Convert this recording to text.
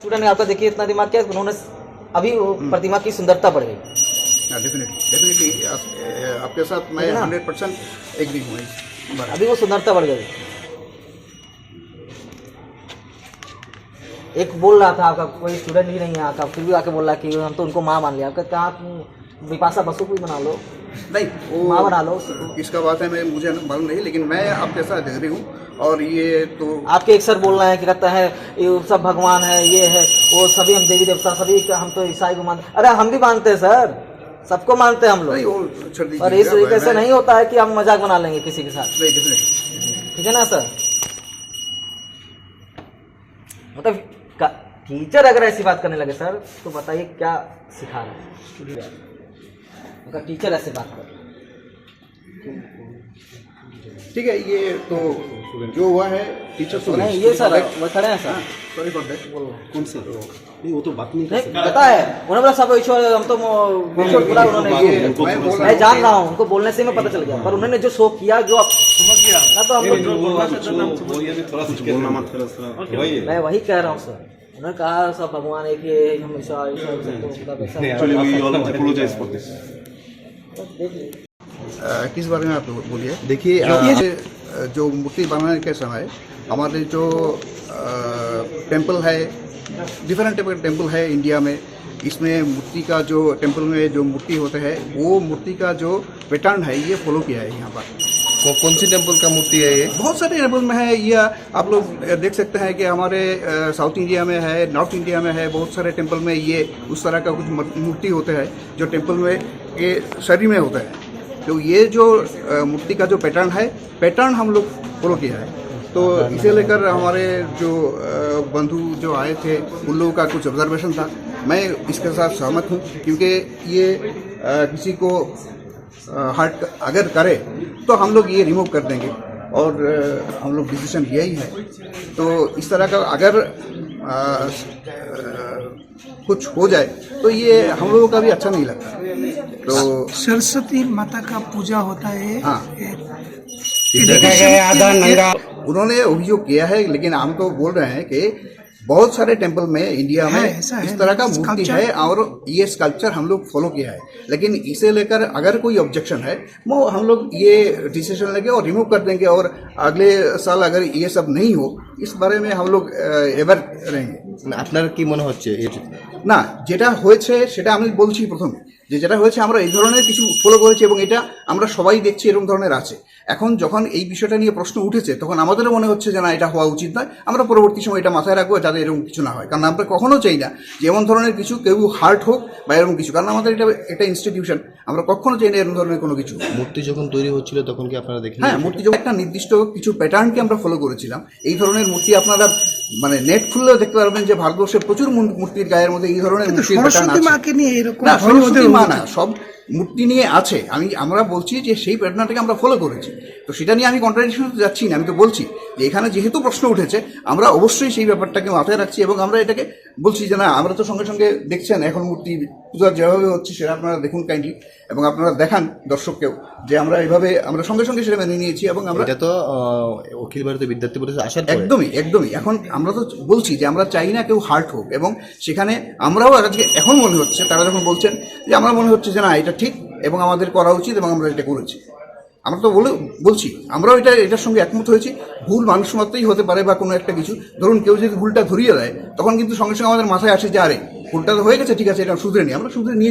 Student ने आपका देखिए इतना दिमाग क्या उन्होंने अभी वो प्रतिमा की सुंदरता बढ़ गई। डेफिनेटली डेफिनेटली आपके साथ मैं हंड्रेड परसेंट एग्री हूँ अभी वो सुंदरता बढ़ गई। एक बोल रहा था आपका कोई स्टूडेंट ही नहीं है आपका फिर भी आके बोल रहा कि हम तो उनको माँ मान लिया। आपका कहा विपाशा बसु को ही बना लो। नहीं वो लो। उसको। किसका बात है मैं मुझे मालूम नहीं लेकिन मैं आपके साथ एग्री हूँ और ये तो आपके एक सर बोल रहे हैं कि कहता है ये सब भगवान है ये है वो सभी हम देवी देवता सभी हम तो ईसाई को मानते अरे हम भी मानते हैं सर। सबको मानते हैं हम लोग। और इस तरीके से नहीं होता है कि हम मज़ाक बना लेंगे किसी के साथ। ठीक है ना सर? मतलब टीचर अगर ऐसी बात करने लगे सर तो बताइए क्या सिखा रहे हैं? अगर टीचर ऐसे बात कर ठीक है ये तो जो हुआ है टीचर तो नहीं ये सर वो खड़े हैं सर। सॉरी फॉर दैट कौन से? नहीं वो तो बात नहीं नहीं पता है उन्होंने बोला सब ईश्वर हम तो ईश्वर पूरा उन्होंने ये। मैं बोल जान रहा हूँ उनको बोलने से मैं पता चल गया पर उन्होंने जो शो किया जो आप समझ गया। ना तो हम लोग सकते वो ये भी थोड़ा कुछ बोलना मत करो वही है। मैं वही कह रहा हूँ सर। उन्होंने कहा सब भगवान एक ही है किस बारे में आप बोलिए? देखिए जो, मूर्ति बनाने के समय हमारे जो टेंपल है डिफरेंट टाइप का टेंपल है इंडिया में इसमें मूर्ति का जो टेंपल में जो मूर्ति होते हैं वो मूर्ति का जो पैटर्न है ये फॉलो किया है यहाँ पर। कौ, कौन सी टेंपल का मूर्ति है ये? बहुत सारे टेंपल में है या आप लोग देख सकते हैं कि हमारे साउथ इंडिया में है नॉर्थ इंडिया में है बहुत सारे टेंपल में ये उस तरह का कुछ मूर्ति होते हैं जो टेंपल में ये शरीर में होता है। तो ये जो मूर्ति का जो पैटर्न है पैटर्न हम लोग फॉलो किया है। तो इसे लेकर हमारे जो बंधु जो आए थे उन लोगों का कुछ ऑब्जर्वेशन था। मैं इसके साथ सहमत हूँ क्योंकि ये किसी को हार्ट अगर करे तो हम लोग ये रिमूव कर देंगे। और हम लोग डिसीज़न लिया ही। है तो इस तरह का अगर अ, कुछ हो जाए तो ये हम लोगों का भी अच्छा नहीं लगता। तो सरस्वती माता का पूजा होता है। हाँ। उन्होंने अभियोग किया है लेकिन हम तो बोल रहे हैं कि बहुत सारे टेंपल में इंडिया में इस तरह का मूर्ति है और ये स्कल्पचर हम लोग फॉलो किया है। लेकिन इसे लेकर अगर कोई ऑब्जेक्शन है वो हम लोग ये डिसीज़न लेंगे और रिमूव कर देंगे और अगले साल अगर ये सब नहीं हो इस बारे में हम लोग एवर रहेंगे। আপনার কি মনে হচ্ছে না যেটা হয়েছে সেটা আমি বলছি প্রথমে যে যেটা হয়েছে আমরা এই ধরনের কিছু ফলো করেছি এবং এটা আমরা সবাই দেখছি এরকম ধরনের আছে। এখন যখন এই বিষয়টা নিয়ে প্রশ্ন উঠেছে তখন আমাদেরও মনে হচ্ছে যে না এটা হওয়া উচিত নয়। আমরা পরবর্তী সময় এটা মাথায় রাখব যাতে এরকম কিছু না হয়। কারণ আমরা কখনো চাই না যে এমন ধরনের কিছু কেউ হার্ট হোক বা এরকম কিছু। কারণ আমাদের এটা একটা ইনস্টিটিউশন আমরা কখনো চাই না এরকম ধরনের কোনো কিছু। মূর্তি যখন তৈরি হচ্ছিল তখন কি আপনারা দেখেন হ্যাঁ মূর্তি যখন একটা নির্দিষ্ট কিছু প্যাটার্নকে আমরা ফলো করেছিলাম এই ধরনের মূর্তি আপনারা মানে নেট খুললেও দেখতে পারবেন যে ভারতবর্ষের প্রচুর মূর- মূর্তির গায়ের মধ্যে এই ধরনের সরস্বতী মাকে নিয়ে এরকম না সরস্বতী মা না সব মূর্তি নিয়ে আছে। আমি আমরা বলছি যে সেই প্যাটার্নটাকে আমরা ফলো করেছি। তো সেটা নিয়ে আমি কন্ট্রাডিকশন যাচ্ছি না আমি তো বলছি। যে এখানে যেহেতু প্রশ্ন উঠেছে আমরা অবশ্যই সেই ব্যাপারটাকে মাথায় রাখছি এবং আমরা এটাকে বলছি যে না আমরা তো সঙ্গে সঙ্গে দেখছেন এখন মূর্তি পূজা যেভাবে হচ্ছে সেটা আপনারা দেখুন কাইন্ডলি এবং আপনারা দেখান দর্শককেও যে আমরা এভাবে আমরা সঙ্গে সঙ্গে সেটা মেনে নিয়েছি এবং আমরা এটা তো অখিল ভারতীয় বিদ্যার্থী পরিষদ আসার একদমই একদমই। এখন আমরা তো বলছি যে আমরা চাই না কেউ হার্ট হোক এবং সেখানে আমরাও আজকে এখন মনে হচ্ছে তারা যখন বলছেন যে আমরা মনে হচ্ছে যে না এটা ঠিক এবং আমাদের করা উচিত এবং আমরা এটা করেছি। আমরা তো বলে বলছি, আমরাও এটা এটার সঙ্গে একমত হয়েছি। ভুল মানুষ মাত্রই হতে পারে বা কোনো একটা কিছু। ধরুন কেউ যদি ভুলটা ধরিয়ে দেয়, তখন কিন্তু সঙ্গে সঙ্গে আমাদের মাথায় আসে যে, আরে, ভুলটা তো হয়ে গেছে, ঠিক আছে, এটা শুধরে নিই। আমরা শুধরে নিয়েছি।